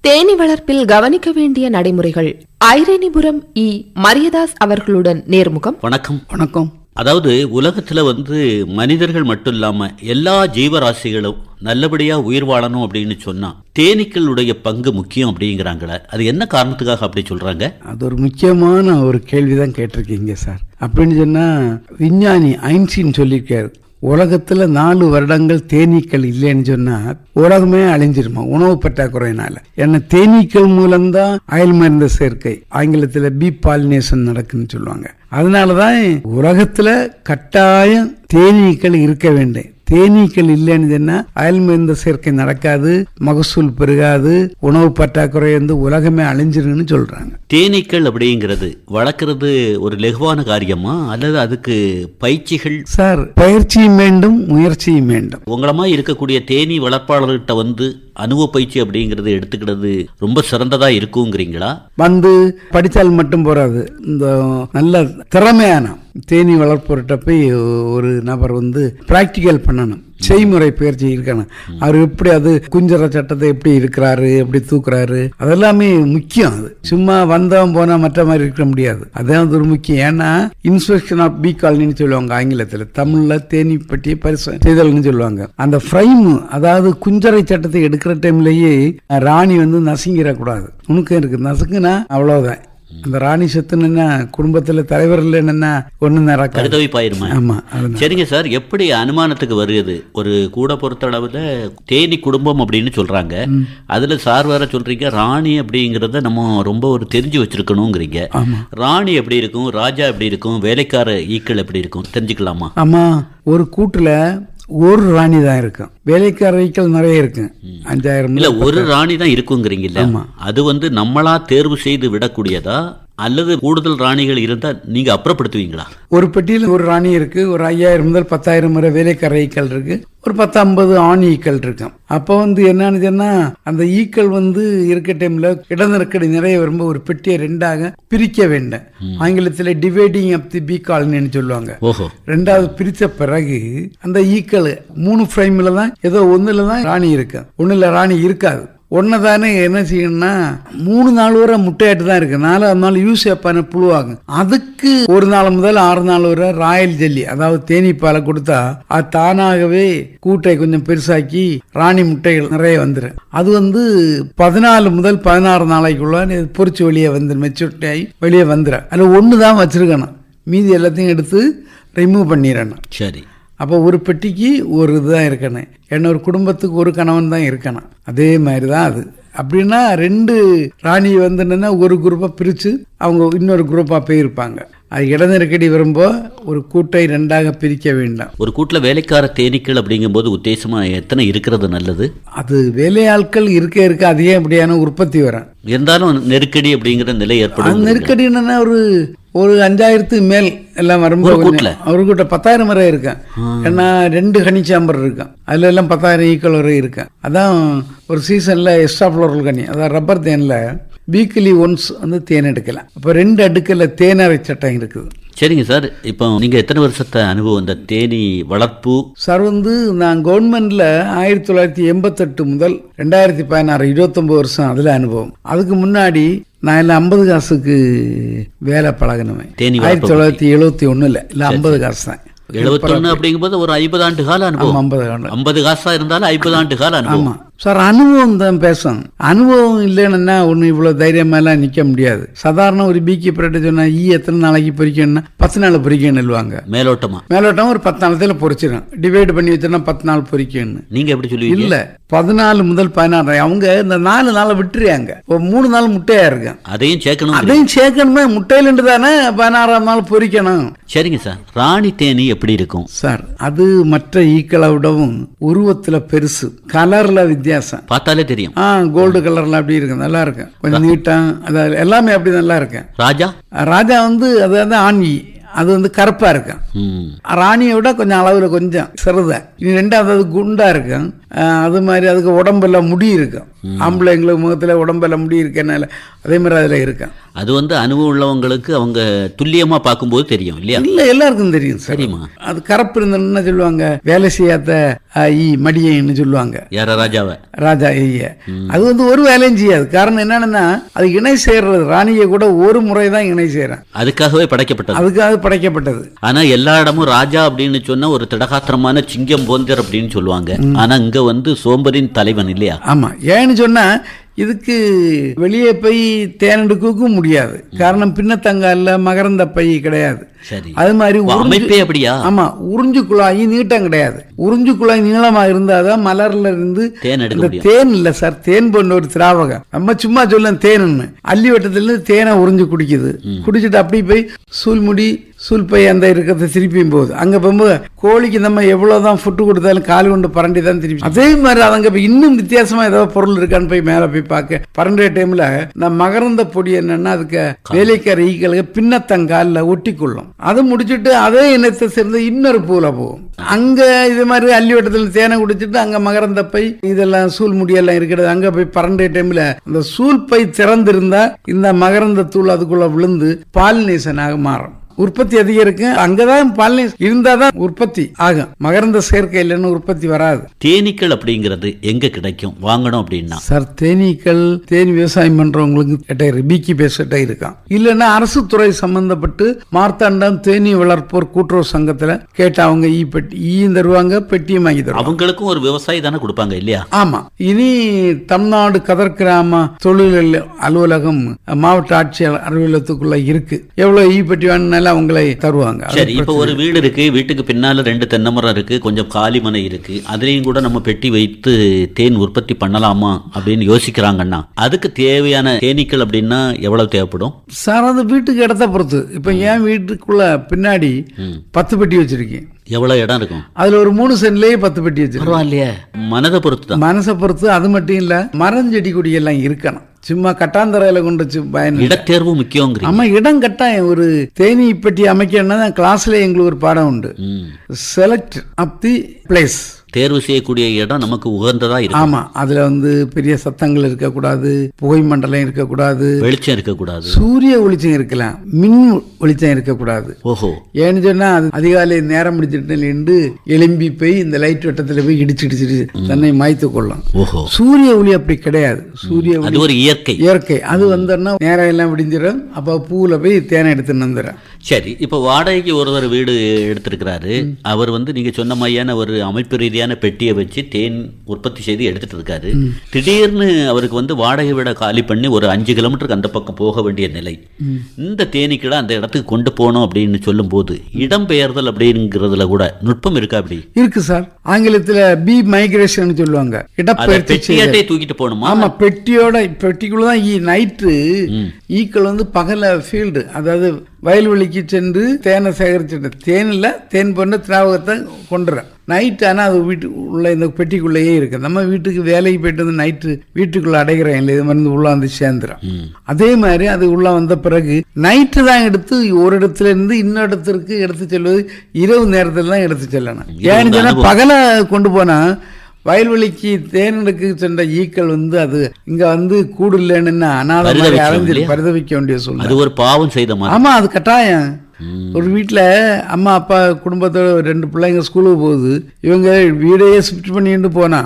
தேனி வளர்ப்பில் கவனிக்க வேண்டிய நடைமுறைகள். ஐரேனிபுரம் இ. மரியதாஸ் அவர்களுடன் நேர்முகம். வணக்கம். வணக்கம். அதாவது உலகத்துல வந்து மனிதர்கள் மட்டும் இல்லாம எல்லா ஜீவராசிகளும் நல்லபடியா உயிர் வாழணும் அப்படின்னு சொன்னா தேனீக்களுடைய பங்கு முக்கியம் அப்படிங்கிறாங்களே. அது என்ன காரணத்துக்காக அப்படி சொல்றாங்க? அது ஒரு முக்கியமான ஒரு கேள்விதான் கேட்டிருக்கீங்க சார். அப்படின்னு சொன்னா விஞ்ஞானி ஐன்ஸ்டீன் சொல்லியிருக்காரு. உலகத்தில் நாலு வருடங்கள் தேனீக்கள் இல்லைன்னு சொன்னால் உலகமே அழிஞ்சிருமா? உணவு பற்றாக்குறையினால. ஏன்னா தேனீக்கள் மூலம்தான் அயல் மருந்த சேர்க்கை. ஆங்கிலத்தில் பி பாலினேஷன் நடக்குன்னு சொல்லுவாங்க. அதனால தான் உலகத்தில் கட்டாயம் தேனீக்கள் இருக்க வேண்டும். தேனீக்கள் இல்லைன்னு சொன்னா அயல் மருந்து சேர்க்கை நடக்காது மகசூல் பெருகாது உணவு பற்றாக்குறை வந்து உலகமே அழிஞ்சிருன்னு சொல்றாங்க. தேனீக்கள் அப்படிங்கிறது வளர்க்கறது ஒரு லெகுவான காரியமா? அல்லது அதுக்கு பயிற்சிகள்? சார் பயிற்சியும் வேண்டும் முயற்சியும் வேண்டும். உங்கள மாதிரி இருக்கக்கூடிய தேனீ வளர்ப்பாளர்கிட்ட வந்து அனுபவ பயிற்சி அப்படிங்கிறது எடுத்துக்கிறது ரொம்ப சிறந்ததா இருக்குங்கிறீங்களா? வந்து படித்தால் மட்டும் போறாது இந்த நல்ல திறமையான தேனி வளர்ப்பவர்கிட்ட போய் ஒரு நபர் வந்து பிராக்டிக்கல் பண்ணணும். செய்முறை பயிற்சி இருக்கணும் அவர் எப்படி அது குஞ்சர சட்டத்தை எப்படி இருக்கிறாரு எப்படி தூக்குறாரு அதெல்லாமே முக்கியம் அது. சும்மா வந்தவன் போனா மற்ற மாதிரி இருக்க முடியாது. அதான் அது ஒரு முக்கியம். ஏன்னா இன்ஸ்பெக்ஷன் ஆஃப் பி காலனின்னு சொல்லுவாங்க ஆங்கிலத்தில். தமிழ்ல தேனி பற்றிய பரிசு செய்தல்னு சொல்லுவாங்க. அந்த ஃப்ரைம் அதாவது குஞ்சரை சட்டத்தை எடுக்கிற டைம்லயே ராணி வந்து நசுங்கிடக்கூடாது. நுணுக்கம் இருக்கு. நசுக்குன்னா அவ்வளவுதான். அந்த ராணி செத்துனா குடும்பத்துல தலைவர் இல்லைன்னா ஒண்ணு நடக்காது. கருதவிப்பாயிருமா ஆமா அதனால சரிங்க சார் எப்படி அனுமானத்துக்கு வருகிறது? ஒரு கூட பொறுத்த அளவுல தேனி குடும்பம் அப்படின்னு சொல்றாங்க. அதுல சார் வேற சொல்றீங்க ராணி அப்படிங்கறத நம்ம ரொம்ப ஒரு தெரிஞ்சு வச்சிருக்கணுங்கிறீங்க. ராணி எப்படி இருக்கும்? ராஜா எப்படி இருக்கும்? வேலைக்கார ஈக்கள் எப்படி இருக்கும்? தெரிஞ்சுக்கலாமா? ஆமா ஒரு கூட்டுல ஒரு ராணி தான் இருக்கும். வேலைக்காரர்கள் நிறைய இருக்கு. அஞ்சாயிரம் இல்ல ஒரு ராணி தான் இருக்குங்கிறீங்கல்ல அது வந்து நம்மளா தேர்வு செய்து விடக்கூடியதா? அல்லது கூடுதல் ராணிகள் இருந்தா நீங்க அப்புறப்படுத்துவீங்களா? ஒரு பெட்டியில் ஒரு ராணி இருக்கு ஒரு ஐயாயிரம் முதல் பத்தாயிரம் வரை வேலைக்கார ஈக்கள் இருக்கு ஒரு பத்து ஐம்பது ஆண் ஈக்கள் இருக்கும் அப்போ வந்து என்னன்னு அந்த ஈக்கள் வந்து இருக்க டைம்ல இட நெருக்கடி நிறைய வரும்போது ஒரு பெட்டியை ரெண்டாக பிரிக்க வேண்டும். ஆங்கிலத்தில் டிவைடிங் ஆஃப் தி பி காலனின்னு சொல்லுவாங்க. ரெண்டாவது பிரித்த பிறகு அந்த ஈக்கள் மூணு ஃப்ரைம்ல தான் ஏதோ ஒண்ணுல தான் ராணி இருக்கு? ஒண்ணுல ராணி இருக்காது. ஒன்று தானே என்ன செய்யணும்னா மூணு நாள் வரை முட்டையாட்டு தான் இருக்குது நாலாவது நாள் யூஸ் பண்ண புழுவாகும் அதுக்கு ஒரு நாள் முதல் ஆறு நாள் வரை ராயல் ஜெல்லி அதாவது தேனீப்பாலை கொடுத்தா அது தானாகவே கூட்டை கொஞ்சம் பெருசாக்கி ராணி முட்டைகள் நிறைய வந்துடும் அது வந்து பதினாலு முதல் பதினாறு நாளைக்குள்ள பொறிச்சு பொரிச்சு வெளியே வந்துடும் மெச்சூரிட்டி ஆகி வெளியே வந்துடும் அதில் ஒன்று தான் வச்சுருக்கணும். மீதி எல்லாத்தையும் எடுத்து ரிமூவ் பண்ணிடணும். சரி. அப்போ ஒரு பெட்டிக்கு ஒரு இதுதான் இருக்கணும். ஏன்னா ஒரு குடும்பத்துக்கு ஒரு கணவன் தான் இருக்கணும். அதே மாதிரி தான் அது. அப்படின்னா ரெண்டு ராணி வந்துன்னா ஒரு குரூப்பாக பிரித்து அவங்க இன்னொரு குரூப்பாக போயிருப்பாங்க. அது இட நெருக்கடி வரும்போது ஒரு கூட்டை ரெண்டாக பிரிக்க வேண்டாம். ஒரு கூட்டுல வேலைக்கார தேனீக்கள் அப்படிங்கும்போது உத்தேசமா எத்தனை இருக்கிறது நல்லது? அது வேலையாட்கள் இருக்க இருக்க அதிக அப்படியான உற்பத்தி வரும். இருந்தாலும் நெருக்கடி அப்படிங்கிற நிலை அது ஏற்படும் நெருக்கடி என்னன்னா ஒரு ஒரு அஞ்சாயிரத்துக்கு மேல் எல்லாம் வரும்போது ஒரு பத்தாயிரம் வரை இருக்கேன். ஏன்னா ரெண்டு ஹனி சாம்பர் இருக்கும் அதுல எல்லாம் பத்தாயிரம் ஈக்கள் வரை இருக்கேன். அதான் ஒரு சீசன்ல எக்ஸ்ட்ரா ஃப்ளோரல் கனி. அதான் ரப்பர் தேன்ல வீக்லி ஒன்ஸ் வந்து தேன் எடுக்கலாம். அப்போ ரெண்டு அடுக்கில் தேனரை சட்டம் இருக்குது. சரிங்க சார். இப்போ நீங்க எத்தனை வருஷத்தை அனுபவம் இந்த தேனி வளர்ப்பு? சார் வந்து நான் கவர்மெண்ட்ல ஆயிரத்தி தொள்ளாயிரத்தி எண்பத்தெட்டு முதல் ரெண்டாயிரத்தி பதினாறு இருபத்தொன்பது வருஷம் அதுல அனுபவம். அதுக்கு முன்னாடி நான் எல்லாம் ஐம்பது காசுக்கு வேலை பழகினவன். தேனி ஆயிரத்தி தொள்ளாயிரத்தி எழுபத்தி ஒண்ணுல இல்ல ஐம்பது காசு தான். எழுபத்தொன்னு அப்படிங்கும்போது ஒரு ஐம்பது ஆண்டு கால அனுபவம். ஐம்பது காலம் ஐம்பது காசா இருந்தாலும் ஐம்பது ஆண்டு கால அனுபவம். ஆமா. சார் அனுபவம் தான் பேசும் அனுபவம் இல்லைன்னா ஒண்ணு இவ்வளவு தைரியமெல்லாம் நிக்க முடியாது. சாதாரண ஒரு பீக்கி பரட்டு சொன்னா ஈ எத்தனை நாளைக்கு பொறிக்கணும்னா பத்து நாள் பொறிக்கணும் சொல்லுவாங்க. மேலோட்டமா? மேலோட்டம் ஒரு பத்து நாளத்துல பொறிச்சிடும் டிவைட் பண்ணி வச்சோன்னா பத்து நாள் பொறிக்கணும் நீங்க எப்படி சொல்லுவீங்க? இல்ல பதினாலு முதல் பதினாறு அவங்க இந்த நாலு நாளை விட்டுருவாங்க. மூணு நாள் முட்டையா இருக்கு அதையும் சேர்க்கணும் அதையும் சேர்க்கணுமே முட்டையிலிருந்து தானே பதினாறாம் நாள் பொரிக்கணும் சரிங்க சார். ராணி தேனி எப்படி இருக்கும்? சார் அது மற்ற ஈக்களை விடவும் உருவத்துல பெருசு. கலர்ல வித்தியாசம் பார்த்தாலே தெரியும். ஆ கோல்டு கலர்ல அப்படி இருக்கு நல்லா இருக்கு. கொஞ்சம் நீட்டம் அது எல்லாமே அப்படி நல்லா இருக்கு. ராஜா? ராஜா வந்து அது வந்து ஆண்வி. அது வந்து கருப்பா இருக்கும் ராணியை விட கொஞ்சம் அளவுல கொஞ்சம் சிறுதை. இது ரெண்டாவது அது குண்டா இருக்கும் அது மாதிரி அதுக்கு உடம்பெல்லாம் முடி இருக்கும் ஆம்பளைங்களுக்கு முகத்துல உடம்பெல்லாம் முடி இருக்கனால அதே மாதிரி அதில் இருக்கும் அது வந்து அனுபவம் உள்ளவங்களுக்கு அவங்க துல்லியமா பார்க்கும்போது தெரியும் இல்லையா? இல்ல எல்லாருக்கும் தெரியும் சார். தெரியுமா? அது கரப்பு இருந்ததுன்னு சொல்லுவாங்க. வேலை செய்யாத ஈ மடியன்னு சொல்லுவாங்க. யார ராஜாவை? ராஜா ஐயா அது வந்து ஒரு வேலையும் செய்யாது. காரணம் என்னன்னா அது இணை சேர்றது. ராணியை கூட ஒரு முறை தான் இணை செய்யறேன் அதுக்காகவே படைக்கப்பட்டது. அதுக்காக படைக்கப்பட்டது. ஆனா எல்லா இடமும் ராஜா அப்படின்னு சொன்னா ஒரு திடகாத்திரமான சிங்கம் போந்தர் அப்படின்னு சொல்லுவாங்க. ஆனா இங்க வந்து சோம்பரின் தலைவன் இல்லையா? ஆமா. ஏன்னு சொன்னா இதுக்கு வெளியே போய் தேனெடுக்கவும் முடியாது. காரணம் பின்னத்தங்கால மகரந்த பை கிடையாது. அது மாதிரி அமைப்பே அப்படியா? ஆமா. உறிஞ்சு குழாய் நீட்டம் கிடையாது. உறிஞ்சு குழாய் நீளமா இருந்தாதான் மலர்ல இருந்து தேன் இல்ல சார். தேன் போன்ற ஒரு திராவகம். நம்ம சும்மா சொல்ல தேன்னு அள்ளி வட்டத்துல இருந்து தேனை உறிஞ்சு குடிக்குது. குடிச்சிட்டு அப்படி போய் சூல்முடி சூல்பை அந்த இருக்கிறத திருப்பியும் போகுது அங்க போகும்போது கோழிக்கு நம்ம எவ்வளவுதான் ஃபுட்டு கொடுத்தாலும் கால் கொண்டு பரண்டி தான் திருப்பி. அதே மாதிரி அது அங்க போய் இன்னும் வித்தியாசமா ஏதோ பொருள் இருக்கான்னு போய் மேல போய் பார்க்க பரண்டிய டைம்ல இந்த மகரந்த பொடி என்னன்னா அதுக்கு வேலைக்கார ஈக்களுக்கு பின்னத்தங்கால்ல ஒட்டி கொள்ளும் அது முடிச்சிட்டு அதே இனத்தை சேர்ந்து இன்னொரு பூல போகும். அங்க இது மாதிரி அள்ளி வட்டத்தில் தேனை குடிச்சிட்டு அங்க மகரந்த பை இதெல்லாம் சூல் முடியெல்லாம் இருக்கிறது. அங்க போய் பரண்டிய டைம்ல அந்த சூல் பை திறந்திருந்தா இந்த மகரந்த தூள் அதுக்குள்ள விழுந்து பாலினேசனாக மாறும். உற்பத்தி அதிகரிக்கும் அங்கதான் பாலினேஸ் இருந்தாதான் உற்பத்தி ஆகும். மகரந்த சேர்க்கை இல்லைன்னு உற்பத்தி வராது. தேனீக்கள் அப்படிங்கிறது எங்க கிடைக்கும்? வாங்கணும் அப்படின்னா. சார் தேனீக்கள் தேனி விவசாயம் பண்றவங்களுக்கு கிட்ட இருக்கு பீக்கி பேசிட்ட இருக்கான். இல்லைன்னா அரசு துறை சம்பந்தப்பட்டு மார்த்தாண்டம் தேனி வளர்ப்போர் கூட்டுறவு சங்கத்துல கேட்ட அவங்க ஈ பெட்டி ஈயும் தருவாங்க பெட்டியும் வாங்கி தருவாங்க. அவங்களுக்கும் ஒரு விவசாயி தானே கொடுப்பாங்க இல்லையா? ஆமா. இனி தமிழ்நாடு கதர் கிராம தொழில் அலுவலகம் மாவட்ட ஆட்சியர் அலுவலகத்துக்குள்ள இருக்கு. எவ்வளவு ஈ பெட்டி வேணும்னாலும் அவங்களை தருவாங்க. சரி இப்போ ஒரு வீடு இருக்கு வீட்டுக்கு பின்னால ரெண்டு தென்னை மரம் இருக்கு கொஞ்சம் காலி மனை இருக்கு. அதுலயும் கூட நம்ம பெட்டி வைத்து தேன் உற்பத்தி பண்ணலாமா அப்படின்னு யோசிக்கிறாங்கன்னா அதுக்கு தேவையான தேனீக்கள் அப்படின்னா எவ்வளவு தேவைப்படும்? சார் அது வீட்டுக்கு இடத்த பொறுத்து. இப்ப என் வீட்டுக்குள்ள பின்னாடி பத்து பெட்டி வச்சிருக்கேன். எவ்வளவு இடம் இருக்கும்? அதுல ஒரு மூணு சென்ட்லயே பத்து பெட்டி வச்சிருக்கேன் பரவாயில்லையே. மனதை பொறுத்து தான் மனசை பொறுத்து அது மட்டும் இல்ல மரம் செடி கொடி எல்லாம் இருக்கணும். சும்மா கட்டாந்தரையில கொண்டு வச்சு பயன் இடத்தேர்வு முக்கியங்கிறீங்க. ஆமா இடம் கட்டாயம். ஒரு தேனி பெட்டி அமைக்கணும்னா கிளாஸ்ல எங்களுக்கு ஒரு பாடம் உண்டு. செலக்ட் அப் தி பிளேஸ் தேர்வு செய்யக்கூடிய இடம் நமக்கு உகந்ததா இருக்கும். ஆமா அதுல வந்து பெரிய சத்தங்கள் இருக்கக்கூடாது புகை மண்டலம் இருக்கக்கூடாது. வெளிச்சம் இருக்கக்கூடாது. சூரிய வெளிச்சம் இருக்கலாம் மின் வெளிச்சம் இருக்கக்கூடாது. ஓஹோ. ஏன்னு சொன்னா அது அதிகாலை நேரம் முடிச்சிட்டு நின்று எலும்பி போய் இந்த லைட் வட்டத்துல போய் இடிச்சு இடிச்சிட்டு தன்னை மாய்த்து கொள்ளும். ஓஹோ. சூரிய ஒளி அப்படி கிடையாது. சூரிய ஒளி ஒரு இயற்கை. இயற்கை. அது வந்தோன்னா நேரம் எல்லாம் விடிஞ்சிடும். அப்போ பூவில் போய் தேனை எடுத்துன்னு வந்துடும் சரி இப்போ வாடகைக்கு ஒருவர் வீடு எடுத்திருக்கிறாரு. அவர் வந்து நீங்க சொன்ன மாதிரியான ஒரு அமைப்பு ரீதியான பெட்டியை வச்சு தேன் உற்பத்தி செய்து எடுத்துட்டு இருக்காரு. திடீர்னு அவருக்கு வந்து வாடகை வீட காலி பண்ணி ஒரு அஞ்சு கிலோமீட்டருக்கு அந்த பக்கம் போக வேண்டிய நிலை. இந்த தேனீக்களை அந்த இடத்துக்கு கொண்டு போகணும் அப்படின்னு சொல்லும்போது இடம்பெயர்தல் அப்படிங்கிறதுல கூட நுட்பம் இருக்கா அப்படி? இருக்கு சார். ஆங்கிலத்துல பி மைக்ரேஷன் சொல்லுவாங்க. இடப்பெயர்ச்சி தூக்கிட்டு போகணுமா? ஆமா பெட்டியோட பெட்டிக்குள்ள தான் ஈ நைட்டு ஈக்கள் வந்து பகல ஃபீல்டு அதாவது வயல்வெளிக்கு சென்று தேனை சேகரிச்சுட்டு தேன் இல்ல தேன் போன்ற திராவகத்தை கொண்டுறேன். நைட் ஆனா அது வீட்டு உள்ள இந்த பெட்டிக்குள்ளேயே இருக்கு. நம்ம வீட்டுக்கு வேலைக்கு போயிட்டு வந்து நைட்டு வீட்டுக்குள்ள அடைகிறேன். இல்லை இது மாதிரி உள்ள வந்து சேர்ந்துடும் அதே மாதிரி அது உள்ள வந்த பிறகு நைட்டு தான் எடுத்து ஒரு இடத்துல இருந்து இன்னொரு இடத்திற்கு எடுத்து செல்வது இரவு நேரத்தில் தான் எடுத்து செல்லணும். ஏன்னு உங்க சொன்னா அனுபவம். பகல கொண்டு போனா வயல்வெளிக்கு தேனெடுக்கு சென்ற ஈக்கள் வந்து அது இங்க வந்து கூடு இல்லைன்னு அனாதை அலைஞ்சு? பரிதவிக்க வேண்டிய சூழ்நிலை. அது ஒரு பாவம் செய்த மாதிரி. ஆமா அது கட்டாயம். ஒரு வீட்ல அம்மா அப்பா குடும்பத்தோட ரெண்டு பிள்ளைங்க ஸ்கூலுக்கு போகுது. இவங்க வீடையே ஷிஃப்ட் பண்ணிட்டு போனா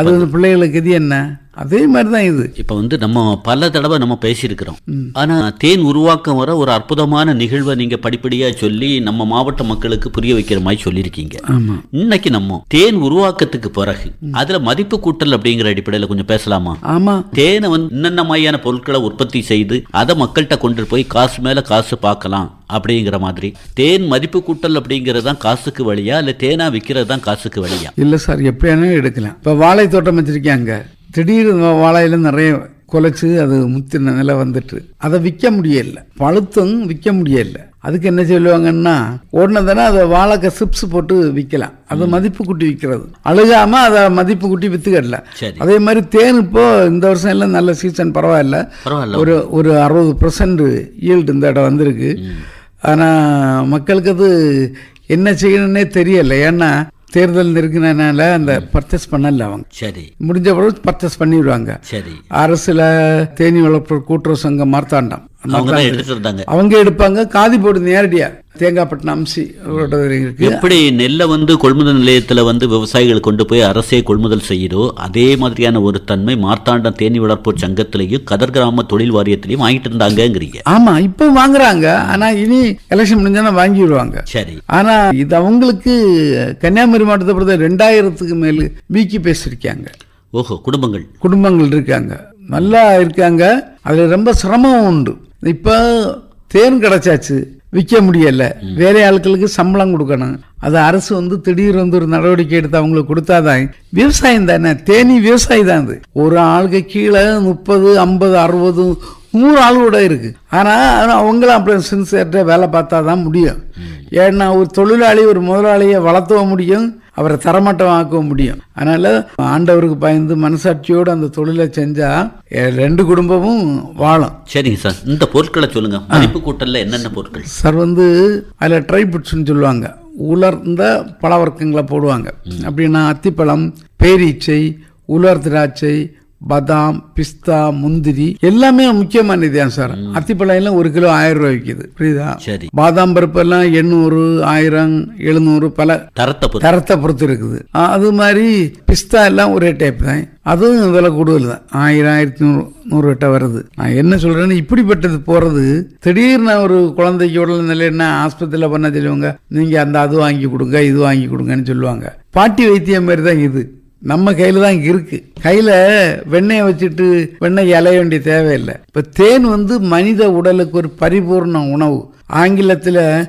அது வந்து பிள்ளைகளுக்கு இது என்ன? அதே மாதிரி தான் இது. இப்ப வந்து நம்ம பல தடவை நம்ம பேசியிருக்கிறோம். ஆனா தேன் உருவாக்கம் வர ஒரு அற்புதமான நிகழ்வை நீங்க படிப்படியா சொல்லி நம்ம மாவட்ட மக்களுக்கு புரிய வைக்கிற மாதிரி சொல்லியிருக்கீங்க. இன்னைக்கு நம்ம தேன் உருவாக்கத்துக்கு பிறகு அதுல மதிப்பு கூட்டல் அப்படிங்கிற அடிப்படையில கொஞ்சம் பேசலாமா? ஆமா. தேனை வந்து என்னென்ன மாதிரியான பொருட்களை உற்பத்தி செய்து அதை மக்கள்கிட்ட கொண்டு போய் காசு மேல காசு பார்க்கலாம் அப்படிங்கிற மாதிரி. தேன் மதிப்பு கூட்டல் அப்படிங்கிறது தான் காசுக்கு வழியா இல்ல தேனா விற்கிறது தான் காசுக்கு வழியா? இல்ல சார் எப்படியானே எடுக்கலாம். இப்ப வாழை தோட்டம் வச்சிருக்காங்க திடீர்னு வாழையில நிறைய குலைச்சு அது முத்தின நிலை வந்துட்டு. அதை விற்க முடியல. பழுத்தும் விற்க முடியல. அதுக்கு என்ன சொல்லுவாங்கன்னா உடனே தானே அதை வாழைக்க சிப்ஸ் போட்டு விற்கலாம் அது மதிப்பு கூட்டி விற்கிறது அழுகாம அதை மதிப்பு கூட்டி வித்துக்கிடல. சரி. அதே மாதிரி தேன் இப்போ இந்த வருஷம் எல்லாம் நல்ல சீசன் பரவாயில்ல. ஒரு ஒரு அறுபது பர்சன்ட் ஈல்டு இந்த இடம் வந்திருக்கு. ஆனா மக்களுக்கு அது என்ன செய்யணும்னே தெரியல. ஏன்னா தேர்தல் நெருங்கினால அந்த பர்ச்சேஸ் பண்ணல அவங்க. சரி. முடிஞ்ச பிறகு பர்ச்சேஸ் பண்ணிடுவாங்க. சரி. அரசுல தேனி வளர்ப்பு கூட்டுறவு சங்கம் மார்த்தாண்டம். அவங்க எடுப்பாங்க. காதி போடு நேரடியா. தேங்காய்பட்டினம் அம்சி எப்படி நெல்லை வந்து கொள்முதல் நிலையத்துல வந்து விவசாயிகள் கொண்டு போய் அரசே கொள்முதல் செய்யுதோ அதே மாதிரியான ஒரு தன்மை மார்த்தாண்டம் தேனி வளர்ப்போர் சங்கத்திலையும் கதர் கிராம தொழில் வாரியத்திலையும் வாங்கிட்டு இருந்தாங்கங்கிறீங்க. ஆமா இப்ப வாங்குறாங்க. ஆனா இனி எலெக்ஷன் முடிஞ்சானா வாங்கிடுவாங்க சரி. ஆனா இது அவங்களுக்கு கன்னியாகுமரி மாவட்டத்தை பொறுத்த ரெண்டாயிரத்துக்கு மேல் வீக்கி பேசியிருக்காங்க. ஓஹோ குடும்பங்கள். குடும்பங்கள் இருக்காங்க. நல்லா இருக்காங்க. அதுல ரொம்ப சிரமம் உண்டு. இப்போ தேன் கிடைச்சாச்சு விற்க முடியல. வேற ஆட்களுக்கு சம்பளம் கொடுக்கணும். அது அரசு வந்து திடீர் வந்து ஒரு நடவடிக்கை எடுத்து அவங்களுக்கு கொடுத்தாதான் விவசாயம் தானே? தேனி விவசாயி தான் அது. ஒரு ஆளுக்கு கீழே முப்பது ஐம்பது அறுபது நூறு ஆளோட இருக்கு. ஆனா ஆனா அவங்களும் அப்படி சின்சியர்ட்ட வேலை பார்த்தா தான் முடியும் ஏன்னா ஒரு தொழிலாளி ஒரு முதலாளியை வளர்த்தவும் முடியும். அவரை தரமட்டமாக்கவும் முடியும். அதனால ஆண்டவருக்கு பயந்து மனசாட்சியோடு அந்த தொழிலை செஞ்சா எ- ரெண்டு குடும்பமும் வாழும். சரிங்க சார். இந்த பொருட்களை சொல்லுங்க. மதிப்பு கூட்டல்ல என்னென்ன பொருட்கள்? சார் வந்து அதில் ட்ரை ஃப்ரூட்ஸ்னு சொல்லுவாங்க. உலர்ந்த பழவர்க்கங்களை போடுவாங்க. அப்படின்னா அத்திப்பழம் பேரீச்சை உலர் திராட்சை பதாம் பிஸ்தா முந்திரி எல்லாமே முக்கியமானது தான் சார். அத்திப்பழம் எல்லாம் ஒரு கிலோ ஆயிரம் ரூபாய் விற்கிது புரியுதா? சரி. பாதாம் பருப்பு எல்லாம் எண்ணூறு ஆயிரம் எழுநூறு பல தரத்தை தரத்தை பொறுத்து இருக்குது. அது மாதிரி பிஸ்தா எல்லாம் ஒரே டைப் தான். அதுவும் விலை கூடுதல் தான். ஆயிரம் ஆயிரத்தி நூறு நூறு வட்ட வருது. நான் என்ன சொல்றேன்னு இப்படிப்பட்டது போறது திடீர்னு ஒரு குழந்தைக்கு உடல் நிலைன்னா ஆஸ்பத்திரியில் பண்ண சொல்லுவாங்க நீங்க அந்த அது வாங்கி கொடுங்க இது வாங்கி கொடுங்கன்னு சொல்லுவாங்க. பாட்டி வைத்தியம் மாதிரி தான் இது. நம்ம கையில தான் இருக்கு. கையில வெண்ணெயை வச்சுட்டு வெண்ணெய் அலைய வேண்டிய தேவையில்லை. இப்ப தேன் வந்து மனித உடலுக்கு ஒரு பரிபூர்ண உணவு. ஆங்கிலத்துல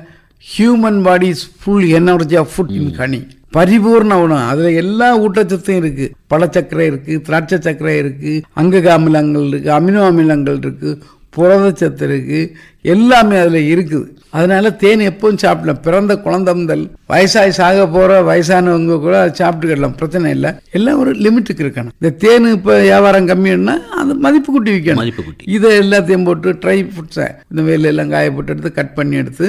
human body full energy of food in கனி. பரிபூர்ண உணவு. அதுல எல்லா ஊட்டச்சத்தும் இருக்கு. பழச்சக்கரை இருக்கு திராட்சை சர்க்கரை இருக்கு அங்கக அமிலங்கள் இருக்கு அமினோ அமிலங்கள் இருக்கு புரதச்சத்து இருக்கு எல்லாமே அதுல இருக்குது. அதனால தேன் எப்பவும் சாப்பிடலாம். பிறந்த குழந்தை முதல் வயசாகி சாக போற வயசானவங்க கூட அதை சாப்பிட்டுக்கலாம். பிரச்சனை இல்லை. எல்லாம் ஒரு லிமிட்டுக்கு இருக்கணும். இந்த தேன் இப்போ வியாபாரம் கம்மின்னா அது மதிப்பு கூட்டி விற்கணும் மதிப்பு கூட்டி. இதை எல்லாத்தையும் போட்டு ட்ரை ஃப்ரூட்ஸை இந்த வெயில எல்லாம் காய போட்டு எடுத்து கட் பண்ணி எடுத்து.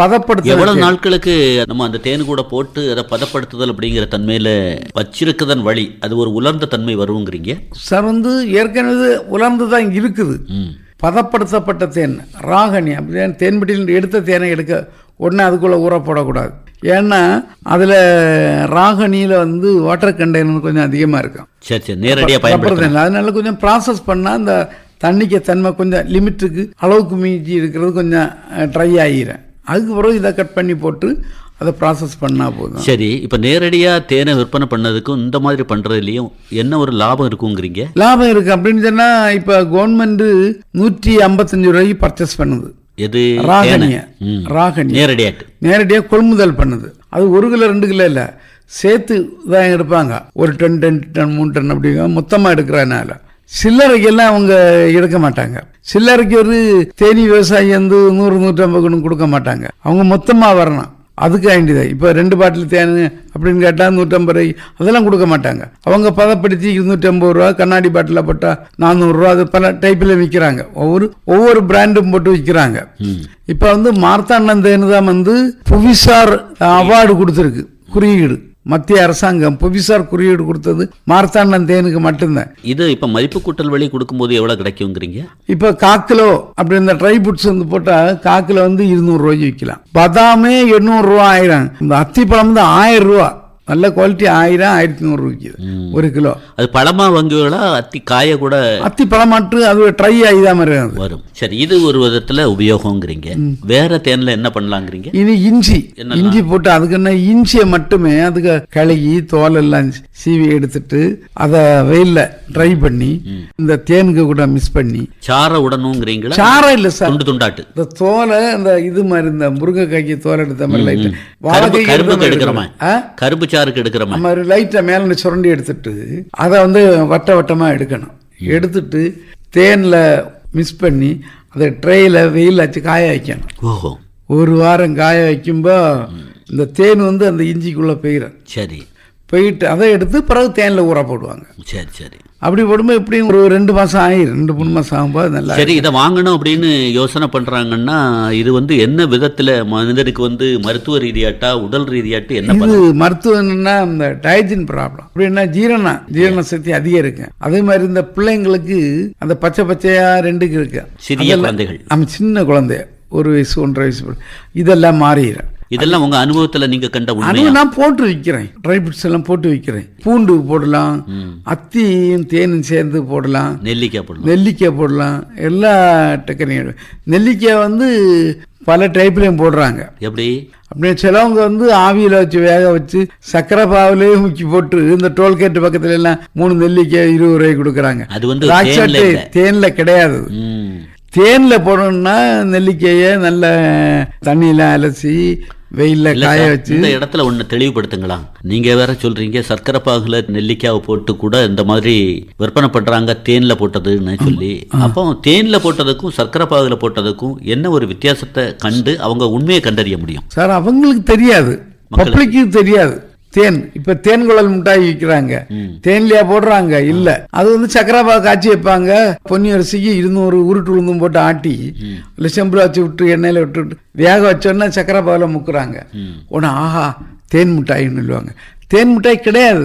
பதப்படுத்த எவ்வளவு நாட்களுக்கு நம்ம அந்த தேன் கூட போட்டு அதை பதப்படுத்துதல் அப்படிங்கிற தன்மையில வச்சிருக்கதன் வழி அது ஒரு உலர்ந்த தன்மை வருங்கிறீங்க? சார் வந்து ஏற்கனவே உலர்ந்து தான் இருக்குது. பதப்படுத்தப்பட்ட தேன் ராகனி அப்படியே தேன்பட்டியில் எடுத்த தேனை எடுக்க உடனே அதுக்குள்ளே ஊற போடக்கூடாது. ஏன்னா அதில் ராகனியில் வந்து வாட்டர் கண்டெய்னர் கொஞ்சம் அதிகமாக இருக்கும். சரி சரி நேரடியாக தேன் அதனால கொஞ்சம் ப்ராசஸ் பண்ணால் அந்த தண்ணிக்கு தன்மை கொஞ்சம் லிமிட்டுக்கு அளவுக்கு மீஞ்சி இருக்கிறது கொஞ்சம் ட்ரை ஆகிரும் அதுக்கு பிறகு இதை கட் பண்ணி போட்டு அதை ப்ராசஸ் பண்ணால் போதும். சரி இப்போ நேரடியாக தேனை விற்பனை பண்ணதுக்கும் இந்த மாதிரி பண்ணுறதுலையும் என்ன ஒரு லாபம் இருக்குங்கிறீங்க? லாபம் இருக்கு. அப்படின்னு சொன்னா இப்ப கவர்மெண்ட் நூற்றி ஐம்பத்தஞ்சு ரூபாய்க்கு பர்ச்சேஸ் பண்ணுது. எது? ராகனிய. ராகனி நேரடியாட்டு நேரடியாக கொள்முதல் பண்ணுது. அது ஒரு கிலோ ரெண்டு கிலோ இல்லை. சேர்த்து தான் எடுப்பாங்க. ஒரு டன் ரெண்டு டன் மூணு டன் அப்படிங்க மொத்தமாக எடுக்கிறதுனால. சில்லறைக்கெல்லாம் அவங்க எடுக்க மாட்டாங்க. சில்லறைக்கு ஒரு தேனி விவசாயி வந்து நூறு நூற்றம்பது கொடுக்க மாட்டாங்க. அவங்க மொத்தமாக வரணும். அதுக்கு வேண்டியது. இப்போ ரெண்டு பாட்டில் தேன் அப்படின்னு கேட்டால் நூற்றம்பது ரூபாய். அதெல்லாம் கொடுக்க மாட்டாங்க. அவங்க பதப்படுத்தி இருநூற்றி ஐம்பது ரூபா கண்ணாடி பாட்டில் போட்டால் நானூறுரூவா அது பல டைப்பில் விற்கிறாங்க ஒவ்வொரு ஒவ்வொரு பிராண்டும் போட்டு விற்கிறாங்க இப்போ வந்து மார்த்தாண்டம் தேனு தான் வந்து புவிசார் அவார்டு கொடுத்துருக்கு. குறியீடு. மத்திய அரசாங்கம் புவிசார் குறியீடு கொடுத்தது மார்த்தாண்டம் தேனுக்கு மட்டும்தான். இது இப்போ மதிப்பு கூட்டல் வழி கொடுக்கும்போது எவ்வளோ கிடைக்குங்கிறீங்க? இப்போ காக்கிலோ அப்படி இந்த ட்ரை ஃப்ரூட்ஸ் வந்து போட்டால் காக்கிலோ வந்து இருநூறு ரூபாய்க்கு விற்கலாம் பதாமே எண்ணூறு ரூபா ஆயிரம். இந்த அத்திப்பழம் வந்து ஆயிரம் ரூபா நல்ல குவாலிட்டி ஆயிரம் ஆயிரத்தி நூறு விற்கிது ஒரு கிலோ. அது பழமா வாங்குவீங்களா? அத்தி காய கூட அத்தி பழமாற்று அது ட்ரை ஆகி தான் மாதிரி அது. வரும். சரி இது ஒரு விதத்துல உபயோகங்கிறீங்க வேற தேன்ல என்ன பண்ணலாங்கிறீங்க? இனி இஞ்சி? இஞ்சி போட்டு அதுக்கு என்ன இஞ்சியை மட்டுமே அதுக்கு கழுகி தோல் எல்லாம் சீவி எடுத்துட்டு அதை வெயில்ல ட்ரை பண்ணி இந்த தேனுக்கு கூட மிஸ் பண்ணி. சார உடனுங்கிறீங்களா சாரம் இல்லை சார். துண்டு துண்டாட்டு. இந்த தோலை இந்த இது மாதிரி இந்த முருங்கைக்காய்க்கு தோல் எடுத்த மாதிரி கரும்பு கரும்புக்கு மாதிரி எடுக்கிறோமா? கரும்பு சாருக்கு எடுக்கிற மாதிரி. நம்ம ஒரு லைட்டை மேலே சுரண்டி எடுத்துட்டு அதை வந்து வட்ட வட்டமாக எடுக்கணும். எடுத்துட்டு தேனில் மிஸ் பண்ணி அதை ட்ரேயில் வெயில் வச்சு காய வைக்கணும். ஓஹோ. ஒரு வாரம் காய வைக்கும்போ இந்த தேன் வந்து அந்த இஞ்சிக்குள்ளே போயிடும் சரி. போயிட்டு அதை எடுத்து பிறகு தேனில் ஊற போடுவாங்க. சரி சரி. அப்படி போடும்போது எப்படியும் ஒரு ரெண்டு மாசம் ஆயிரும் ரெண்டு மூணு மாசம் ஆகும்போது நல்லா சரி இதை வாங்கணும் அப்படின்னு யோசனை பண்றாங்கன்னா இது வந்து என்ன விதத்துல மனிதனுக்கு வந்து மருத்துவ ரீதியாட்டா உடல் ரீதியாட்டு என்ன இது மருத்துவம்னா இந்த டயஜின் ப்ராப்ளம். அப்படின்னா ஜீரணம் ஜீரண சக்தி அதிகம் இருக்கு. அதே மாதிரி இந்த பிள்ளைங்களுக்கு அந்த பச்சை பச்சையா ரெண்டுக்கு இருக்கு. சிறிய குழந்தைகள். நம்ம சின்ன குழந்தை ஒரு வயசு ஒன்றரை வயசு. இதெல்லாம் மாறிடும். இதெல்லாம் உங்க அனுபவத்துல நீங்க கண்ட உண்மை நான் போட்டு வைக்கிறேன். ட்ரை ஃப்ரூட்ஸ் எல்லாம் போட்டு வைக்கிறேன். பூண்டு போடலாம். அத்தியும் தேனும் சேர்ந்து போடலாம். நெல்லிக்காய் போடலாம். நெல்லிக்காய் போடலாம். எல்லா டெக்கனியும் நெல்லிக்காய் வந்து பல டைப்லையும் போடுறாங்க. எப்படி? அப்படியே சிலவங்க வந்து ஆவியில் வச்சு வேக வச்சு சக்கரை பாவிலேயே முக்கி போட்டு இந்த டோல்கேட் பக்கத்துல எல்லாம் மூணு நெல்லிக்காய் இருபது ரூபாய் கொடுக்குறாங்க. அது வந்து தேன்ல கிடையாது. தேன்ல போடணும்னா நெல்லிக்காயை நல்ல தண்ணியில அலசி வெயில்ல காய வச்சு. இந்த இடத்துல ஒண்ணு தெளிவுபடுத்துங்களா? நீங்க வேற சொல்றீங்க சர்க்கரை பாகுல நெல்லிக்காவை போட்டு கூட இந்த மாதிரி விற்பனை பண்றாங்க தேன்ல போட்டதுன்னு சொல்லி. அப்போ தேன்ல போட்டதுக்கும் சர்க்கரை பாகுல போட்டதுக்கும் என்ன ஒரு வித்தியாசத்தை கண்டு அவங்க உண்மையை கண்டறிய முடியும்? சார் அவங்களுக்கு தெரியாது. பப்ளிக்கு தெரியாது. தேன். இப்ப தேன் குழல் மிட்டாய் விற்கிறாங்க தேன்லயா போடுறாங்க? இல்ல. அது வந்து சக்கராபா காய்ச்சி வைப்பாங்க. பொன்னி அரிசிக்கு இருநூறு உருட்டு உளுந்தும் போட்டு ஆட்டி இல்ல செம்புல வச்சு விட்டு எண்ணெயில விட்டு விட்டு வேக வச்சோன்னா சக்கராபாவில் முக்குறாங்க. உடனே ஆஹா தேன் மிட்டாயின்னு சொல்லுவாங்க. தேன் மிட்டாய் கிடையாது.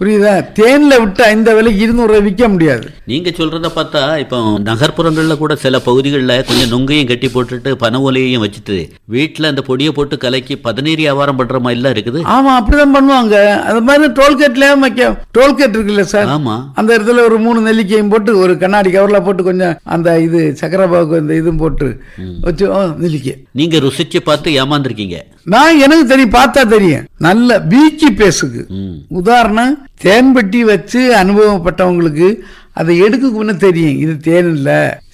புரியுதா? தேன்ல விட்டா இந்த விலைக்கு இருநூறு ரூபாய் விற்க முடியாது. நீங்க சொல்றத பார்த்தா இப்போ நகர்ப்புறங்கள்ல கூட சில பகுதிகளில் கொஞ்சம் நுங்கையும் கட்டி போட்டுட்டு பனை ஓலையையும் வச்சுட்டு வீட்டுல அந்த பொடியை போட்டு கலக்கி பதநீர் வியாபாரம் பண்ற மாதிரிலாம் இருக்குது? ஆமா அப்படிதான் பண்ணுவாங்க. அது மாதிரி டோல்கேட்லயே வைக்க டோல்கேட் இருக்குல்ல சார்? ஆமா. அந்த இடத்துல ஒரு மூணு நெல்லிக்காயும் போட்டு ஒரு கண்ணாடி கவர்ல போட்டு கொஞ்சம் அந்த இது சக்கரபாவுக்கு அந்த இதுவும் போட்டு வச்சு ஓ, நெல்லிக்காய் நீங்க ருசிச்சு பார்த்து ஏமாந்துருக்கீங்க. நான் எனக்கு தெரியும் பார்த்தா தெரியும். நல்ல பீக்கி பேசுக்கு. உதாரணம் தேன்பெட்டி வச்சு அனுபவப்பட்டவங்களுக்கு அதை எடுக்க முன்ன தெரியும். இது தேன் இல்ல.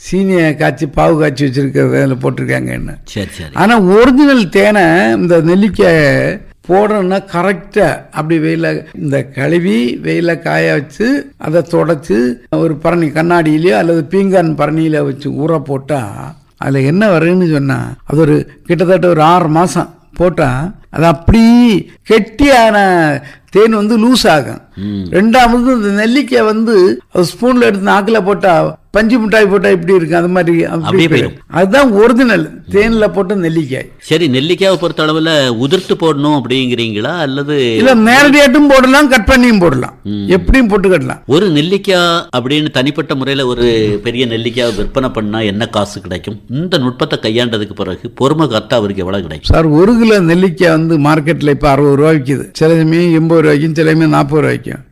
சீனியை காய்ச்சி பாவு காய்ச்சி வச்சிருக்கிறது அதில் போட்டிருக்காங்கன்னு. சரி சரி. ஆனா ஒரிஜினல் தேனை இந்த நெல்லிக்காய் போடணும்னா கரெக்டா அப்படி வெயில இந்த கழுவி வெயில காய வச்சு அதை தொடச்சு ஒரு பரணி கண்ணாடியிலயோ அல்லது பீங்கான் பரணியில வச்சு ஊற போட்டா அதுல என்ன வரும்னு சொன்னா அது ஒரு கிட்டத்தட்ட ஒரு ஆறு மாசம் போட்டா அது அப்படி கெட்டியான தேன் வந்து லூஸ் ஆகும். ரெண்டாவது இந்த நெல்லிக்காய் வந்து ஸ்பூன்ல எடுத்து நாக்குல போட்டா பஞ்சு மிட்டாய் போட்டா இப்படி இருக்கு அது மாதிரி அப்படி. அதுதான் ஒரிஜினல் தேன்ல போட்ட நெல்லிக்காய். சரி நெல்லிக்காவை பொறுத்த அளவுல உதிர்த்து போடணும் அப்படிங்கிறீங்களா? அல்லது இல்ல நேரடியாட்டும் போடலாம் கட் பண்ணியும் போடலாம். எப்படியும் போட்டுக்கிடலாம் ஒரு நெல்லிக்காய் அப்படின்னு தனிப்பட்ட முறையில் ஒரு பெரிய நெல்லிக்காய் விற்பனை பண்ணா என்ன காசு கிடைக்கும்? இந்த நுட்பத்தை கையாண்டதுக்கு பிறகு பொறுமை காத்தா அவருக்கு எவ்வளவு கிடைக்கும்? சார் ஒரு கிலோ நெல்லிக்காய் வந்து மார்க்கெட்ல இப்ப அறுபது ரூபா விற்கிது சில சமயம் எண்பது ரூபாய்க்கும் சில சமயம் நாற்பது ரூபாய்க்கும்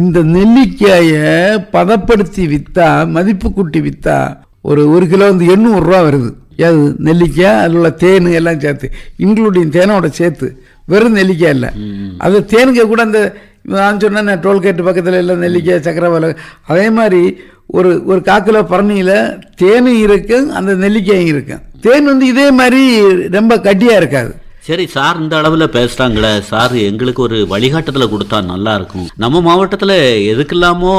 இந்த நெல்லிக்காயை பதப்படுத்தி வித்தா மதிப்பு கூட்டி வித்தா ஒரு ஒரு கிலோ வந்து எண்ணூறு ரூபா வருது. அது நெல்லிக்காய் அதில் உள்ள தேன் எல்லாம் சேர்த்து. இன்க்ளூடிங் தேனோட சேர்த்து. வெறும் நெல்லிக்காய் இல்லை. அது தேனுக்கு கூட அந்த நான் சொன்னேன் டோல்கேட் பக்கத்தில் எல்லாம் நெல்லிக்காய் சக்கரை வலை அதே மாதிரி ஒரு ஒரு காக்கிலோ பரணியில் தேனும் இருக்கு அந்த நெல்லிக்காயும் இருக்கு தேன் வந்து இதே மாதிரி ரொம்ப கட்டியாக இருக்காது. சரி சார் இந்த அளவில் பேசுகிறாங்களே சார் எங்களுக்கு ஒரு வழிகாட்டுதலை கொடுத்தா நல்லா இருக்கும். நம்ம மாவட்டத்தில் எதுக்கெல்லாமோ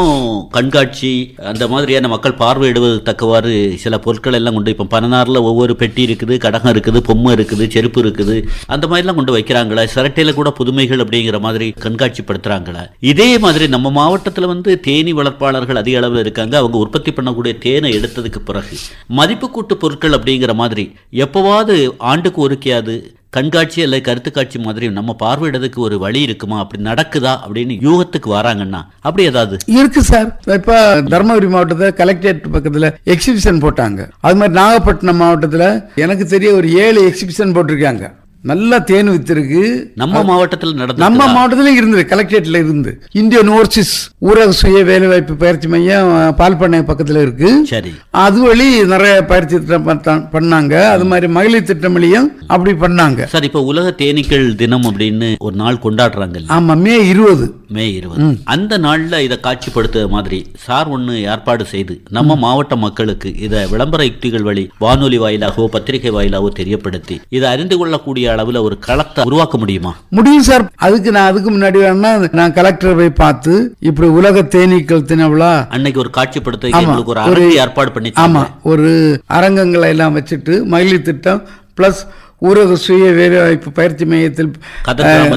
கண்காட்சி அந்த மாதிரியான மக்கள் பார்வையிடுவது தக்கவாறு சில பொருட்கள் எல்லாம் கொண்டு இப்போ பனனாரில் ஒவ்வொரு பெட்டி இருக்குது கடகம் இருக்குது பொம்மை இருக்குது செருப்பு இருக்குது. அந்த மாதிரிலாம் கொண்டு வைக்கிறாங்களே சிரட்டையில் கூட புதுமைகள் அப்படிங்கிற மாதிரி கண்காட்சிப்படுத்துகிறாங்களே இதே மாதிரி நம்ம மாவட்டத்தில் வந்து தேனீ வளர்ப்பாளர்கள் அதிக அளவில் இருக்காங்க. அவங்க உற்பத்தி பண்ணக்கூடிய தேனை எடுத்ததுக்கு பிறகு. மதிப்பு கூட்டு பொருட்கள் அப்படிங்கிற மாதிரி எப்போவாவது ஆண்டுக்கு ஒருக்கையாது கண்காட்சி அல்ல கருத்து காட்சி மாதிரி நம்ம பார்வையிடறதுக்கு ஒரு வழி இருக்குமா? அப்படி நடக்குதா? அப்படின்னு யூகத்துக்கு வராங்கன்னா அப்படி ஏதாவது? இருக்கு சார். இப்ப தருமபுரி மாவட்டத்தில் கலெக்டரேட் பக்கத்துல எக்ஸிபிஷன் போட்டாங்க. அது மாதிரி நாகப்பட்டினம் மாவட்டத்தில் எனக்கு தெரிய ஒரு ஏழு எக்ஸிபிஷன் போட்டிருக்காங்க. நல்லா தேன் வித்திருக்கு. நம்ம மாவட்டத்தில் நடந்த நம்ம மாவட்டத்துல இருந்தது கலெக்டரேட்ல இருந்து. இந்தியன் ஓவர்சீஸ் ஊரக சுய வேலைவாய்ப்பு பயிற்சி மையம் பால் பண்ணை பக்கத்துல இருக்கு. சரி. அது வழி நிறைய பயிற்சி திட்டம் பண்ணா- பண்ணாங்க. அது மாதிரி மகளிர் திட்டமிலையும் அப்படி பண்ணாங்க. சார் இப்போ உலக தேனீக்கள் தினம் அப்படின்னு ஒரு நாள் கொண்டாடுறாங்கல்ல. ஆமா மே இருபது. மே இருபது. அந்த நாள்ல இதை காட்சிப்படுத்துற மாதிரி சார் ஒண்ணு ஏற்பாடு செய்து நம்ம மாவட்ட மக்களுக்கு இதை விளம்பர யுக்திகள் வழி வானொலி வாயிலாகவோ பத்திரிகை வாயிலாகவோ தெரியப்படுத்தி இதை அறிந்து கொள்ளக்கூடிய அளவுல ஒரு களத்தை உருவாக்க முடியுமா? முடியும் சார். அதுக்கு நான் அதுக்கு முன்னாடி வேணா நான் கலெக்டர் போய் பார்த்து இப்படி உலக தேனீக்கள் தினவிழா அன்னைக்கு ஒரு காட்சிப்படுத்த ஒரு ஏற்பாடு பண்ணி ஆமா ஒரு அரங்கங்களை எல்லாம் வச்சுட்டு மகளிர் திட்டம் பிளஸ் ஊரக சுய வேலைவாய்ப்பு பயிற்சி மையத்தில்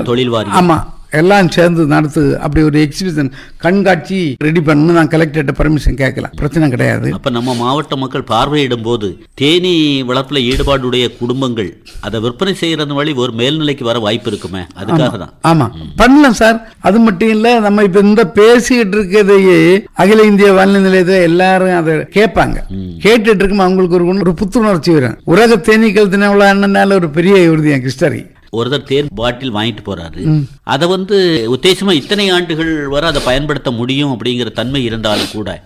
தொழில் வாரியம். ஆமா எல்லாம் சேர்ந்து நடத்து அப்படி ஒரு எக்ஸிபிஷன் கண்காட்சி ரெடி பண்ணு நான் கலெக்டர்கிட்ட பர்மிஷன் கேட்கலாம். பிரச்சனை கிடையாது. அப்ப நம்ம மாவட்ட மக்கள் பார்வையிடும் போது தேனி வளர்ப்புல ஈடுபாடுடைய குடும்பங்கள் அதை விற்பனை செய்யறது வழி ஒரு மேல்நிலைக்கு வர வாய்ப்பு இருக்குமே? அதுக்காக தான். ஆமா பண்ணலாம் சார். அது மட்டும் இல்ல நம்ம இப்ப இந்த பேசிக்கிட்டு இருக்கிறதையே அகில இந்திய வானிலை நிலையத்தை எல்லாரும் அதை கேட்பாங்க. கேட்டுட்டு இருக்கும் அவங்களுக்கு ஒரு ஒரு புத்துணர்ச்சி வரும். உலக தேனீக்கள் தினவிழான்னால ஒரு பெரிய உறுதியா கிருஷ்ணரி ஒருத்தர் தேன் பாட்டில் வாங்கிட்டு போறாரு. அதை வந்து உத்தேசமா இத்தனை ஆண்டுகள் வரை அதை பயன்படுத்த முடியும் அப்படிங்கிற தன்மை இருந்தாலும் கூட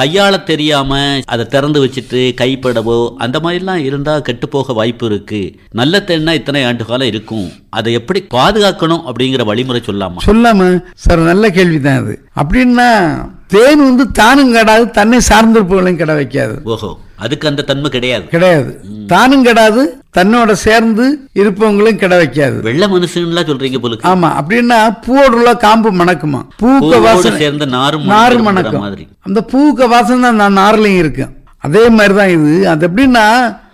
கையாள தெரியாம அதை திறந்து வச்சுட்டு கைப்படவோ அந்த மாதிரிலாம் இருந்தா கெட்டு போக வாய்ப்பு இருக்கு. நல்ல தேன்னா இத்தனை ஆண்டு காலம் இருக்கும். அதை எப்படி பாதுகாக்கணும் அப்படிங்கிற வழிமுறை சொல்லாமா? சொல்லாம சார் நல்ல கேள்விதான் அது. அப்படின்னா தேன் வந்து தானும் கெடாது தன்னை சார்ந்திருப்பவங்களையும் கெட வைக்காது. ஓஹோ. அதுக்கு அந்த தன்மை கிடையாது. கிடையாது. தானும் கெடாது தன்னோட சேர்ந்து இருப்பவங்களையும் கெட வைக்காது வெள்ள மனுஷன்லாம் சொல்றீங்க போலுக்கு ஆமா அப்படின்னா பூவோட உள்ள காம்பு மணக்குமா? பூக்க வாசனை சேர்ந்த நாரும் நாறு மணக்கும் மாதிரி. அந்த பூக்க வாசனை தான் நான் நார்லையும் இருக்கு. அதே மாதிரி தான் இது. அது எப்படின்னா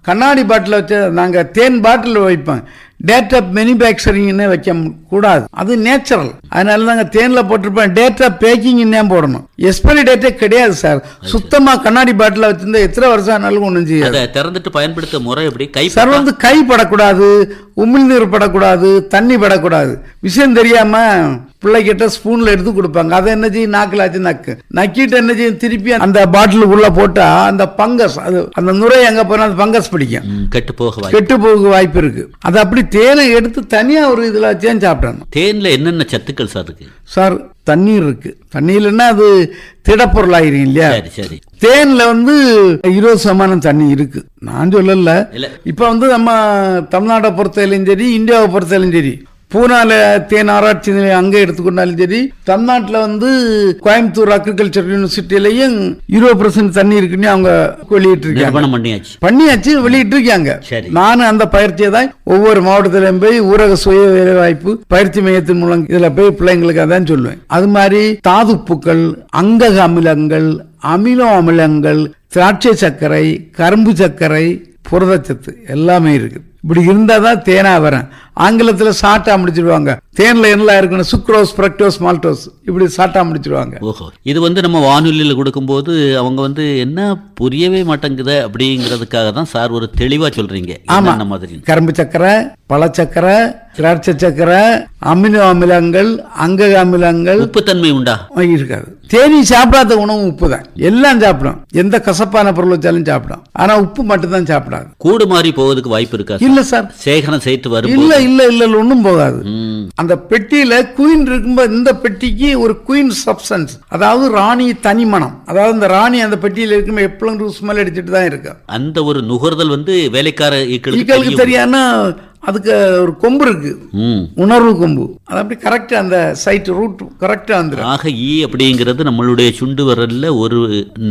கண்ணாடி பாட்டில் வச்சு நாங்க தேன் பாட்டில் வைப்போம் டேட் ஆஃப் மேனுஃபேக்சரிங்னு வைக்க கூடாது. அது நேச்சுரல் அதனால நாங்க தேன்ல போட்டிருப்போம் டேட் ஆஃப் பேக்கிங்னே போடணும். எக்ஸ்பைரி டேட்டே கிடையாது சார் சுத்தமா கண்ணாடி பாட்டில் வச்சிருந்தா எத்தனை வருஷம் ஆனாலும் ஒன்றும் செய்யாது. அதை திறந்துட்டு பயன்படுத்த முறை எப்படி? கை சார் வந்து கை படக்கூடாது உமிழ்நீர் படக்கூடாது தண்ணி படக்கூடாது. விஷயம் தெரியாம பிள்ளைகிட்ட ஸ்பூன்ல எடுத்து கொடுப்பாங்க. அதை என்ன செய்யும் நாக்கில் ஆச்சு நக்கு. நக்கிட்டு என்ன செய்யும் திருப்பி அந்த பாட்டிலுக்குள்ள போட்டா அந்த பங்கஸ் அது அந்த நுரை எங்க போனா அந்த பங்கஸ் பிடிக்கும். கெட்டு போக கெட்டு போக வாய்ப்பு இருக்கு. அது அப்படி தேனை எடுத்து தனியா ஒரு இதுல வச்சேன் சாப்பிடணும். தேன்ல என்னென்ன சத்துக்கள் சார் இருக்கு? சார் தண்ணீர் இருக்கு. தண்ணீர்னா அது திடப்பொருள் ஆயிரும் இல்லையா? சரி சரி. தேன்ல வந்து இருபது சதமானம் தண்ணி இருக்கு. நான் சொல்லல. இல்ல. இப்ப வந்து நம்ம தமிழ்நாட்டை பொறுத்தவரையிலும் சரி இந்தியாவை பொறுத்தவரையிலும் சரி பூனால தேன் ஆராய்ச்சி நிலையம் அங்கே எடுத்துக்கொண்டாலும் சரி தமிழ்நாட்டில் வந்து கோயம்புத்தூர் அக்ரிகல்ச்சர் யூனிவர்சிட்டியிலையும் இருபது பர்சன்ட் தண்ணி இருக்குன்னு அவங்க வெளியிட்டிருக்காங்க. நிரூபணம் பண்ணியாச்சு. பண்ணியாச்சு வெளியிட்டிருக்காங்க. சரி. நானும் அந்த பயிற்சியை தான் ஒவ்வொரு மாவட்டத்திலையும் போய் ஊரக சுய வேலைவாய்ப்பு பயிற்சி மையத்தின் மூலம் இதுல போய் பிள்ளைங்களுக்கு அதான் சொல்லுவேன். அது மாதிரி தாதுப்புக்கள் அங்கக அமிலங்கள் அமினோ அமிலங்கள் திராட்சை சர்க்கரை கரும்பு சர்க்கரை புரதச்சத்து எல்லாமே இருக்கு இப்படி இருந்தால் தான் தேனா வரேன். ஆங்கிலத்தில் சாட்டா முடிச்சிடுவாங்க தேனில் என்னலாம் இருக்குன்னு சுக்ரோஸ் பிரக்டோஸ் மால்டோஸ் இப்படி சாட்டா முடிச்சிடுவாங்க ஓஹோ. இது வந்து நம்ம வானொலியில் கொடுக்கும்போது அவங்க வந்து என்ன புரியவே மாட்டேங்குது அப்படிங்கிறதுக்காக தான் சார் ஒரு தெளிவா சொல்றீங்க. என்னென்ன மாதிரி கரும்பு சக்கரை பழச்சக்கரை திராட்சை சக்கரை அமினோ அமிலங்கள் அங்கக அமிலங்கள். உப்புத்தன்மை உண்டா? இருக்காது. தேனி சாப்பிடாத உணவு உப்பு தான் எல்லாம் சாப்பிடும். எந்த கசப்பான பொருள் வச்சாலும் சாப்பிடும். ஆனா உப்பு மட்டும் தான் சாப்பிடாது. கூடு மாறி போவதுக்கு வாய்ப்பு இருக்கா சார்? இல்ல சார். சேகரம் சேர்த்து வரும் இல்ல இல்ல இல்ல இல்ல ஒண்ணும் போகாது. அந்த பெட்டியில குயின் இருக்கும்போது இந்த பெட்டிக்கு ஒரு குயின் சப்ஸ்டன்ஸ் அதாவது ராணி தனிமணம் அதாவது இந்த ராணி அந்த பெட்டியில இருக்கும்போது எப்பளும் ஸ்மெல் அடிச்சிட்டு தான் இருக்கு. அந்த ஒரு நுகர்தல் வந்து வேலைக்கார ஈக்களுக்கு. தெரியாம அதுக்கு ஒரு கொம்பு இருக்கு. ம். உணர்வு கொம்பு. அது அப்படி கரெக்டா அந்த சைட் ரூட் கரெக்டா வந்துடும் ஆக ஈ அப்படிங்கிறது நம்மளுடைய சுண்டு விரல்ல ஒரு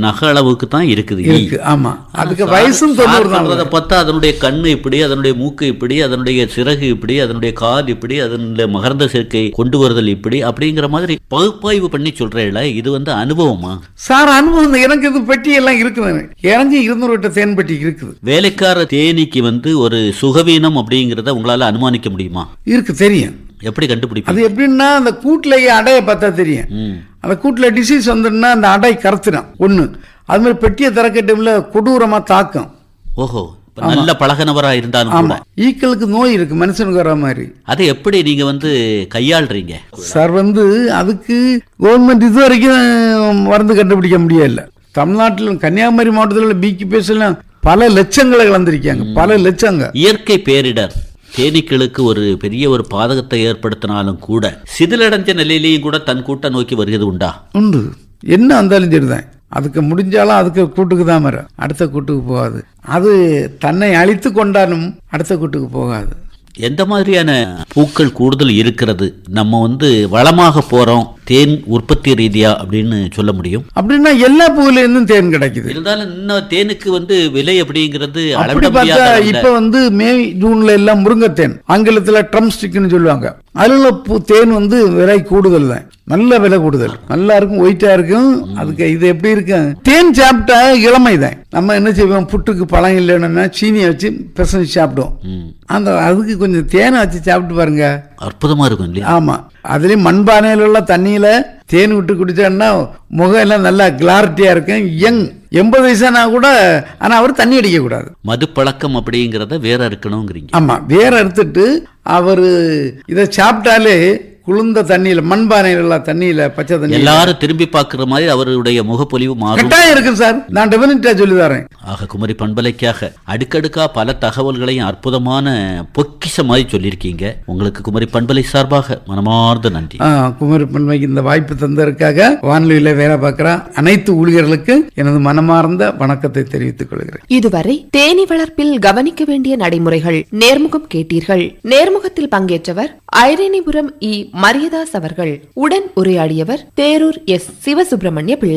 நக அளவுக்கு தான் இருக்குது ஈ இருக்கு ஆமா. அதுக்கு வயசும் தொண்ணூறு தான் அதை பார்த்தா அதனுடைய கண்ணு இப்படி அதனுடைய மூக்கு இப்படி அதனுடைய சிறகு இப்படி அதனுடைய கால் இப்படி அதனுடைய மகரந்த சேர்க்கை கொண்டு வருதல் இப்படி அப்படிங்கிற மாதிரி பகுப்பாய்வு பண்ணி சொல்றேல இது வந்து அனுபவமா? சார் அனுபவம். எனக்கு இது பெட்டி எல்லாம் இருக்குது. எனக்கு இருநூறு தேன் பெட்டி இருக்குது. வேலைக்கார தேனீக்கு வந்து ஒரு சுகவீனம் அப்படிங்கிறத உங்களால அனுமானிக்க முடியுமா? இருக்கு தெரியும். எப்படி கண்டுபிடிப்பீங்க? அது எப்படின்னா அந்த கூட்டிலேயே அடையை பார்த்தா தெரியும். அந்த கூட்டில் டிசீஸ் வந்துடுனா அந்த அடை கருத்துடும். ஒன்று அது மாதிரி பெட்டியை திறக்க டைம்ல கொடூரமா தாக்கும். ஓஹோ. நல்ல பழகனவரா இருந்தாலும் ஆமா. ஈக்களுக்கு நோய் இருக்கு மனுஷனுக்கு வர மாதிரி. அதை எப்படி நீங்க வந்து கையாளுறீங்க? சார் வந்து அதுக்கு கவர்மெண்ட் இது வரைக்கும் மருந்து கண்டுபிடிக்க முடியல. தமிழ்நாட்டில் கன்னியாகுமரி மாவட்டத்தில் பீக்கி பேசலாம் பல லட்சங்களை கலந்திருக்காங்க பல லட்சங்க. இயற்கை பேரிடர். தேனீக்களுக்கு ஒரு பெரிய ஒரு பாதகத்தை ஏற்படுத்தினாலும் கூட சிதிலடைஞ்ச நிலையிலையும் கூட தன் கூட்ட நோக்கி வருகிறது உண்டா? உண்டு. என்ன வந்தாலும் சரிதான். அதுக்கு முடிஞ்சாலும் அதுக்கு கூட்டுக்கு தான் வரும் அடுத்த கூட்டுக்கு போகாது. அது தன்னை அழித்து கொண்டாலும் அடுத்த கூட்டுக்கு போகாது. எந்த மாதிரியான பூக்கள் கூடுதல் இருக்கிறது? நம்ம வந்து வளமாக போறோம். தேன் உற்பத்தி ரீதியா அப்படின்னு சொல்ல முடியும். அப்படின்னா எல்லா பூவில இருந்தும் தேன் கிடைக்குது. இருந்தாலும் இன்னும் தேனுக்கு வந்து விலை அப்படிங்கிறது அப்படி பார்த்தா இப்ப வந்து மே ஜூன்ல எல்லாம் முருங்கைத்தேன் ஆங்கிலத்துல ட்ரம் ஸ்டிக்னு சொல்லுவாங்க. அதுல பூ தேன் வந்து விலை கூடுதல் தான். நல்ல விலை கூடுதல். நல்லா இருக்கும் ஒயிட்டா இருக்கும். அதுக்கு இது எப்படி இருக்கு? தேன் சாப்பிட்டா இளமை தான். நம்ம என்ன செய்வோம்? புட்டுக்கு பழம் இல்லைன்னா சீனியை வச்சு பிசைஞ்சு சாப்பிடுவோம். அந்த அதுக்கு கொஞ்சம் தேனை வச்சு சாப்பிட்டு பாருங்க. அற்புதமா இருக்கும் ஆமா. அதுலயும் மண்பானையில உள்ள தண்ணியில தேன் விட்டு குடிச்சோன்னா முகம் எல்லாம் நல்லா கிளாரிட்டியா இருக்கும். யங் எண்பது வயசானா கூட ஆனா அவர் தண்ணி அடிக்க கூடாது. மது பழக்கம் அப்படிங்கிறத வேற இருக்கணுங்கிறீங்க ஆமா வேற எடுத்துட்டு அவரு இதை சாப்பிட்டாலே குளிர்ந்த தண்ணியில மண்பானையில உள்ள தண்ணியில பச்சை தண்ணி எல்லாரும் திரும்பி பார்க்குற மாதிரி அவருடைய முகப்பொலிவு மாறும். கட்டாயம் இருக்கு சார். நான் டெபினட்டா சொல்லி தரேன் ஆக குமரி பண்பலைக்காக அடுக்கடுக்கா பல தகவல்களையும் அற்புதமான பொக்கிஷ மாதிரி சொல்லியிருக்கீங்க. உங்களுக்கு குமரி பண்பலை சார்பாக மனமார்ந்த நன்றி. ஆ, குமரி பண்பைக்கு இந்த வாய்ப்பு தந்ததற்காக வானொலியில வேலை பார்க்கிற அனைத்து ஊழியர்களுக்கு எனது மனமார்ந்த வணக்கத்தை தெரிவித்துக் கொள்கிறேன். இதுவரை தேனி வளர்ப்பில் கவனிக்க வேண்டிய நடைமுறைகள் நேர்முகம் கேட்டீர்கள். நேர்முகத்தில் பங்கேற்றவர் ஐரேனிபுரம் இ மரியதாஸ் அவர்கள் உடன் உரையாடியவர் தேரூர் எஸ். சிவசுப்பிரமணிய பிள்ளை.